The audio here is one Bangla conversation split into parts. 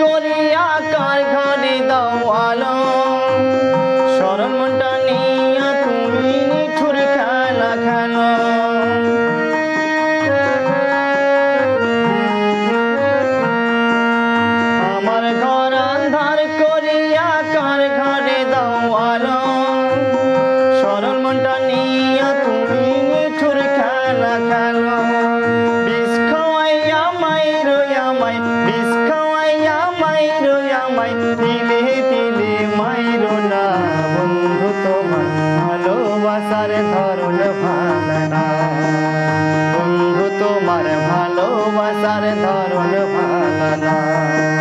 করিয়া কার ঘরে দাও আলো নিয়া তুমি নিঠুর খেলা খেলো। ধরন ভালো না বন্ধু তোমার ভালোবাসার ধরন ভালো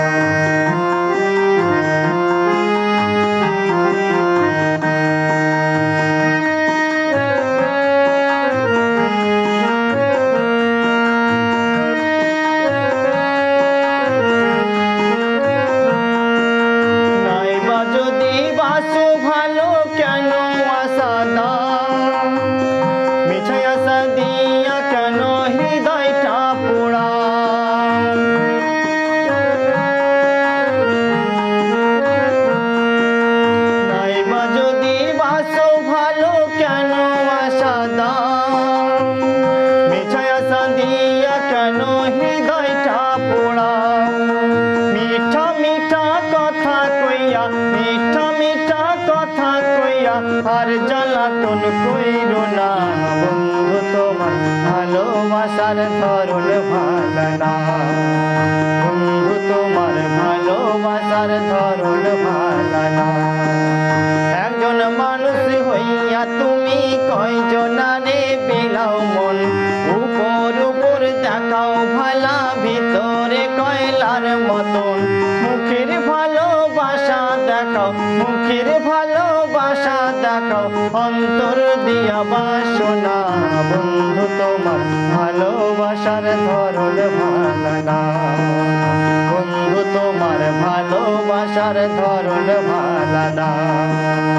আর জ্বালাতন কইর না, বন্ধু তোমার ভালোবাসার ধরন ভালো না। বন্ধু তোমার ভালোবাসার ধরন ভালো না। একজন মানুষ হইয়া তুমি কয়জনারে বিলাও মন? উপর উপর দেখাও ভালা, ভিতরে কয়লার মতন। মুখের ভালোবাসা দেখাও, মুখের ভালোবাসা দেখাও, অন্তর দিয়া বাসনা। বন্ধু, তোমার ভালোবাসার ধরন ভালনা বন্ধু, তোমার ভালোবাসার ধরন ভালো